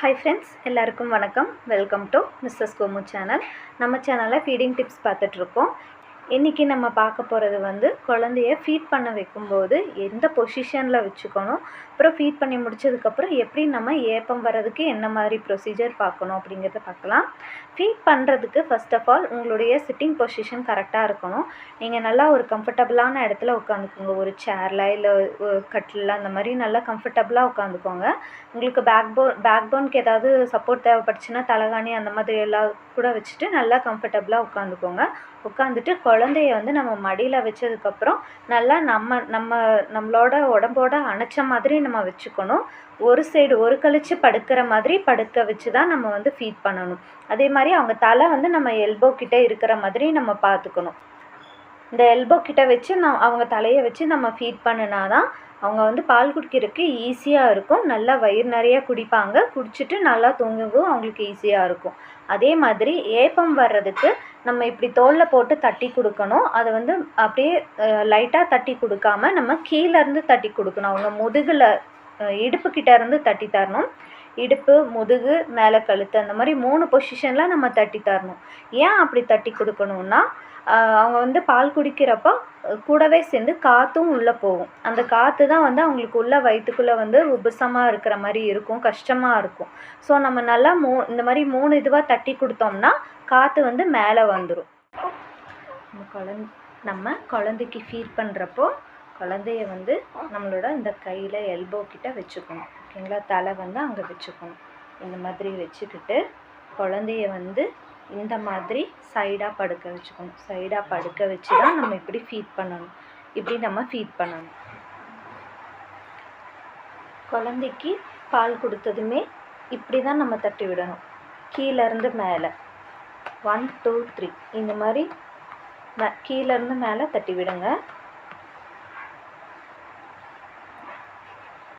Hi friends எல்லாருக்கும் வணக்கம். Welcome to mrs Komu channel நம்ம சேனலில் ஃபீடிங் டிப்ஸ் பார்த்துட்ருக்கோம் இன்றைக்கி நம்ம பார்க்க போகிறது வந்து குழந்தைய ஃபீட் பண்ண வைக்கும்போது எந்த பொசிஷனில் வச்சுக்கணும் அப்புறம் ஃபீட் பண்ணி முடிச்சதுக்கப்புறம் எப்படி நம்ம ஏப்பம் வர்றதுக்கு என்ன மாதிரி ப்ரொசீஜர் பார்க்கணும் அப்படிங்கிறத பார்க்கலாம். ஃபீட் பண்ணுறதுக்கு ஃபர்ஸ்ட் ஆஃப் ஆல் உங்களுடைய சிட்டிங் பொசிஷன் கரெக்டாக இருக்கணும். நீங்கள் நல்லா ஒரு கம்ஃபர்டபுளான இடத்துல உட்காந்துக்கோங்க. ஒரு சேரில் இல்லை கட்டில் அந்த மாதிரி நல்லா கம்ஃபர்டபுளாக உட்காந்துக்கோங்க. உங்களுக்கு பேக் போன் பேக் போனுக்கு ஏதாவது சப்போர்ட் தேவைப்பட்டுச்சுன்னா தலைகாணி அந்த மாதிரி எல்லாம் கூட வச்சுட்டு நல்லா கம்ஃபர்டபுளாக உட்காந்துக்கோங்க. உட்காந்துட்டு குழந்தைய வந்து நம்ம மடியில் வச்சதுக்கப்புறம் நல்லா நம்ம நம்ம நம்மளோட உடம்போட அணைச்ச மாதிரி நம்ம வச்சுக்கணும். ஒரு சைடு ஒரு கழிச்சு படுக்கிற மாதிரி படுக்க வச்சு தான் நம்ம வந்து ஃபீட் பண்ணணும். அதே மாதிரி அவங்க தலை வந்து நம்ம எல்போ கிட்டே இருக்கிற மாதிரி நம்ம பார்த்துக்கணும். இந்த எல்போ கிட்ட வச்சு நான் அவங்க தலையை வச்சு நம்ம ஃபீட் பண்ணினா தான் அவங்க வந்து பால் குடிக்கிறதுக்கு ஈஸியாக இருக்கும். நல்லா வயிறு நிறைய குடிப்பாங்க. குடிச்சிட்டு நல்லா தூங்கவும் அவங்களுக்கு ஈஸியாக இருக்கும். அதே மாதிரி ஏப்பம் வர்றதுக்கு நம்ம இப்படி தோலில் போட்டு தட்டி கொடுக்கணும். அதை வந்து அப்படியே லைட்டாக தட்டி கொடுக்காம நம்ம கீழேருந்து தட்டி கொடுக்கணும். அவங்க முதுகில் இடுப்புக்கிட்ட இருந்து தட்டி தரணும். இடுப்பு முதுகு மேலே கழுத்து அந்த மாதிரி மூணு பொசிஷனில் நம்ம தட்டி தரணும். ஏன் அப்படி தட்டி கொடுக்கணுன்னா அவங்க வந்து பால் குடிக்கிறப்போ கூடவே சேர்ந்து காற்றும் உள்ளே போகும். அந்த காற்று தான் வந்து அவங்களுக்கு உள்ள வயிற்றுக்குள்ளே வந்து உபசமாக இருக்கிற மாதிரி இருக்கும் கஷ்டமாக இருக்கும். ஸோ நம்ம நல்லா மூ இந்த மாதிரி மூணு இதுவாக தட்டி கொடுத்தோம்னா காற்று வந்து மேலே வந்துடும் நம்ம குழந் நம்ம குழந்தைக்கு ஃபீல் பண்ணுறப்போ குழந்தைய வந்து நம்மளோட இந்த கையில் எல்போ கிட்ட வச்சுக்கணும். ஓகேங்களா? தலை வந்து அங்கே வச்சுக்கணும். இந்த மாதிரி வச்சுக்கிட்டு குழந்தைய வந்து இந்த மாதிரி சைடாக படுக்க வச்சுக்கணும். சைடாக படுக்க வச்சு தான் நம்ம இப்படி ஃபீட் பண்ணணும். இப்படி நம்ம ஃபீட் பண்ணணும். குழந்தைக்கு பால் கொடுத்ததுமே இப்படி தான் நம்ம தட்டி விடணும். கீழேருந்து மேலே. ஒன் டூ த்ரீ இந்த மாதிரி மே கீழேருந்து மேலே தட்டி விடுங்க.